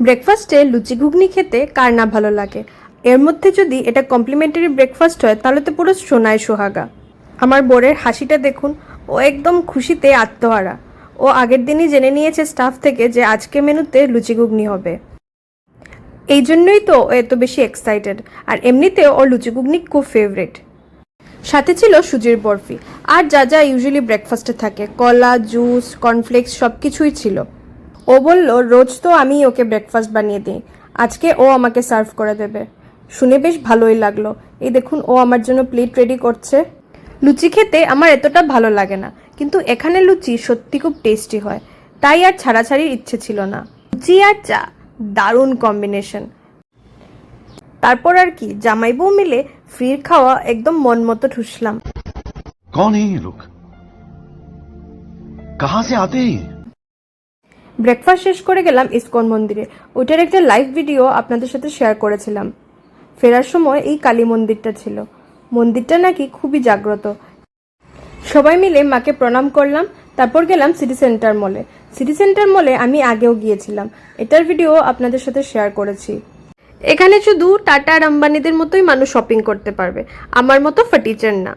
ব্রেকফাস্টে লুচি ঘুগনি খেতে কার না ভালো লাগে? এর মধ্যে যদি এটা কমপ্লিমেন্টারি ব্রেকফাস্ট হয়, তাহলে তো পুরো সোনায় সোহাগা। আমার বোরের হাসিটা দেখুন, ও একদম খুশিতে আত্মহারা। ও আগের দিনই জেনে নিয়েছে স্টাফ থেকে যে আজকে মেনুতে লুচি ঘুগনি হবে। এই জন্যই তো ও এত বেশি এক্সাইটেড আর এমনিতেও ওর লুচি ঘুগনি খুব ফেভারেট সাথে ছিল সুজির বরফি, আর যা যা ইউজুয়ালি ব্রেকফাস্টে থাকে, কলা জুস কর্নফ্লেক্স সব কিছুই ছিল। ও বলল, রোজ তো আমি ওকে ব্রেকফাস্ট বানিয়ে দিই। আজকে ও আমাকে সার্ভ করে দেবে। শুনে বেশ ভালোই লাগল। এই দেখুন, ও আমার জন্য প্লেট রেডি করছে। লুচি খেতে আমার এতটা ভালো লাগে না, কিন্তু এখানে লুচি সত্যি খুব টেস্টি হয়। তাই আর ছাড়াছাড়ির ইচ্ছে ছিল না। লুচি আর চা, দারুণ কম্বিনেশন তারপর আর কি, জামাই বউ মিলে ফ্রির খাওয়া একদম মন মতো ঠুসলাম। কন এই লোক? কাহা সে আতে ব্রেকফাস্ট শেষ করে গেলাম ইসকন মন্দিরে। ওইটার একটা লাইভ ভিডিও আপনাদের সাথে শেয়ার করেছিলাম। ফেরার সময় এই কালী মন্দিরটা ছিল। মন্দিরটা নাকি খুবই জাগ্রত। সবাই মিলে মাকে প্রণাম করলাম, তারপর গেলাম সিটি সেন্টার মলে সিটি সেন্টার মলে আমি আগেও গিয়েছিলাম। এটার ভিডিও আপনাদের সাথে শেয়ার করেছি। এখানে শুধু টাটা আর আম্বানিদের মতোই মানুষ শপিং করতে পারবে। আমার মতো ফার্টিচার না।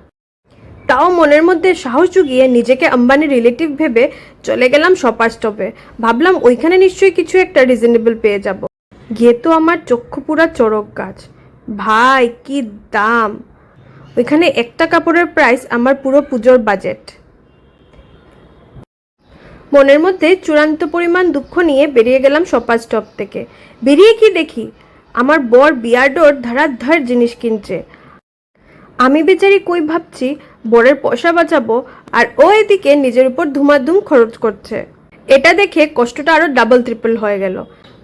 তাও মনের মধ্যে সাহস জুগিয়ে নিজেকে আম্বানি রিলেটিভ ভেবে চলে গেলাম শপার স্টপে। ভাবলাম ওইখানে নিশ্চয়ই কিছু একটা রিজনেবল পেয়ে যাব। গিয়ে তো আমার চক্ষু পুরা চড়ক গাছ। ভাই, কি দাম! ওইখানে একটা কাপড়ের প্রাইস আমার পুরো পুজোর বাজেট মনের মধ্যে চূড়ান্ত পরিমাণ দুঃখ নিয়ে বেরিয়ে গেলাম শপার স্টপ থেকে। বেরিয়ে কি দেখি? আমার বর বিয়ার্ডোর ধারাধার জিনিস কিনছে। আমি বেচারি কই ভাবছি? বরের পয়সা বাঁচাবো আর ও এদিকে নিজের উপর ধুমাধুম খরচ করছে। এটা দেখে কষ্টটা আরও ডাবল ট্রিপল হয়ে গেল।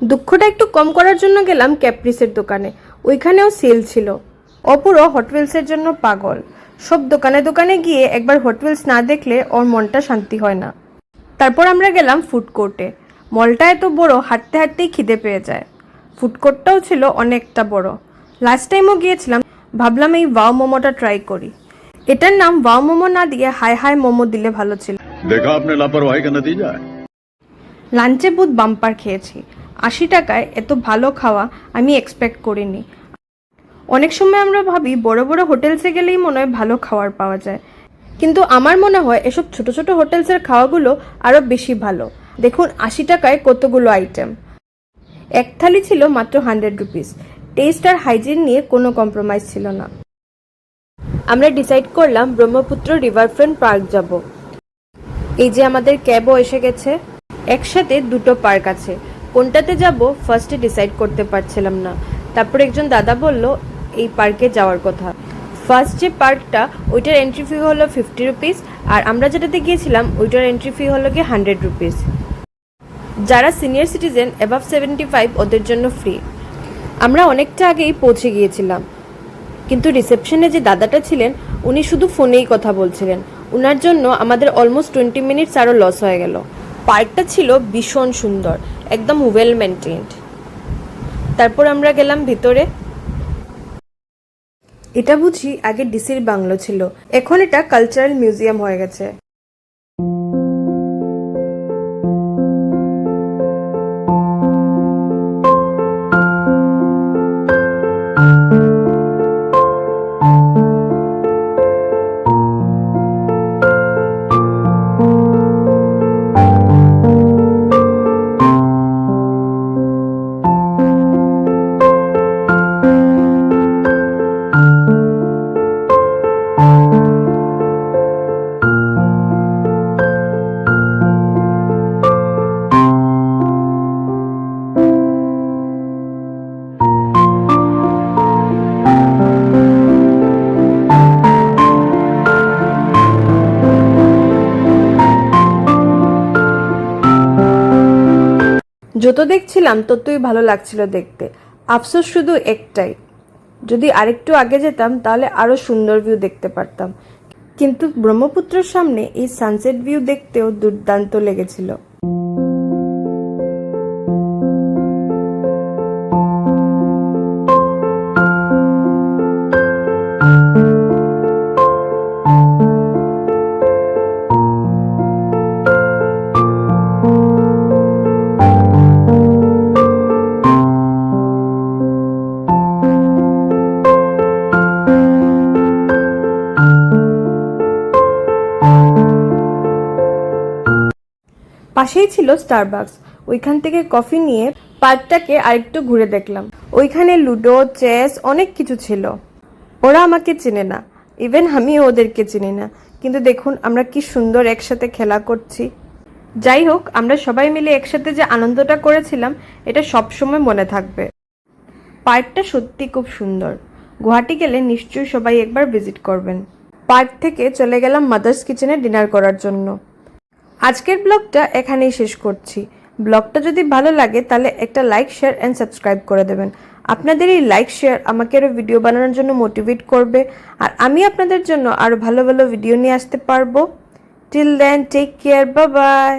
দুঃখটা একটু কম করার জন্য গেলাম ক্যাপ্রিসের দোকানে। ওইখানেও সেল ছিল। অপুরো হটওয়েলসের জন্য পাগল। সব দোকানে দোকানে গিয়ে একবার হটওয়েলস না দেখলে ওর মনটা শান্তি হয় না। তারপর আমরা গেলাম ফুড কোর্টে মলটা এত বড়, হাঁটতে হাঁটতেই খিদে পেয়ে যায়। ফুড কোর্টটাও ছিল অনেকটা বড়। লাস্ট টাইমও গিয়েছিলাম, ভাবলাম এই ওয়াও মোমোটা ট্রাই করি। এটার নাম ওয়াও মোমো না দিয়ে হাই হাই মোমো দিলে ভালো ছিল। দেখা আপনি লাপরওয়াহি কা নতিজা লাঞ্চে বুধ বাম্পার খেয়েছি। আশি টাকায় এত ভালো খাওয়া আমি এক্সপেক্ট করিনি। অনেক সময় আমরা ভাবি বড় বড় হোটেলসে গেলেই মনে হয় ভালো খাবার পাওয়া যায়। কিন্তু আমার মনে হয় এসব ছোট ছোট হোটেলসের খাওয়াগুলো আরও বেশি ভালো। দেখুন আশি টাকায় কতগুলো আইটেম এক থালি ছিল মাত্র হান্ড্রেড রুপিস টেস্ট আর হাইজিন নিয়ে কোনো কম্প্রোমাইজ ছিল না। আমরা ডিসাইড করলাম ব্রহ্মপুত্র রিভারফ্রন্ট পার্ক যাব। এই যে আমাদের ক্যাবও এসে গেছে। একসাথে দুটো পার্ক আছে। কোনটাতে যাব ফার্স্টে ডিসাইড করতে পারছিলাম না। তারপর একজন দাদা বলল, এই পার্কে যাওয়ার কথা। ফার্স্ট যে পার্কটা ওইটার এন্ট্রি ফি হলো ফিফটি রুপিস আর আমরা যেটাতে গিয়েছিলাম, ওইটার এন্ট্রি ফি হলো কি হান্ড্রেড রুপিস যারা senior citizen above seventy five ওদের জন্য ফ্রি আমরা অনেকটা আগেই পৌঁছে গিয়েছিলাম। কিন্তু রিসেপশনে যে দাদাটা ছিলেন, উনি শুধু ফোনেই কথা বলছিলেন। উনার জন্য আমাদের অলমোস্ট টোয়েন্টি মিনিটস আরও লস হয়ে গেল। পার্কটা ছিল ভীষণ সুন্দর, একদম ওয়েল মেনটেন্ড তারপর আমরা গেলাম ভিতরে। এটা বুঝি আগে ডিসির বাংলো ছিল। এখন এটা কালচারাল মিউজিয়াম হয়ে গেছে। যত দেখছিলাম, ততই ভালো লাগছিল দেখতে। আফসোস শুধু একটাই, যদি আরেকটু আগে যেতাম, তাহলে আরও সুন্দর ভিউ দেখতে পারতাম। কিন্তু ব্রহ্মপুত্রের সামনে এই সানসেট ভিউ দেখতেও দুর্দান্ত লেগেছিল। পাশেই ছিল স্টারবাকস ওইখান থেকে কফি নিয়ে পার্কটাকে আরেকটু ঘুরে দেখলাম। ওইখানে লুডো, চেস অনেক কিছু ছিল। ওরা আমাকে চেনে না। ইভেন আমিও ওদেরকে চিনি না। কিন্তু দেখুন, আমরা কি সুন্দর একসাথে খেলা করছি। যাই হোক, আমরা সবাই মিলে একসাথে যে আনন্দটা করেছিলাম, এটা সবসময় মনে থাকবে। পার্কটা সত্যি খুব সুন্দর। গুয়াহাটি গেলে নিশ্চয়ই সবাই একবার ভিজিট করবেন। পার্ক থেকে চলে গেলাম মাদার্স কিচেনে ডিনার করার জন্য। আজকের ব্লগটা এখানেই শেষ করছি। ব্লগটা যদি ভালো লাগে, তাহলে একটা লাইক শেয়ার অ্যান্ড সাবস্ক্রাইব করে দেবেন। আপনাদের এই লাইক শেয়ার আমাকে আরও ভিডিও বানানোর জন্য মোটিভেট করবে। আর আমি আপনাদের জন্য আরও ভালো ভালো ভিডিও নিয়ে আসতে পারব। টিল দেন টেক কেয়ার বা বাই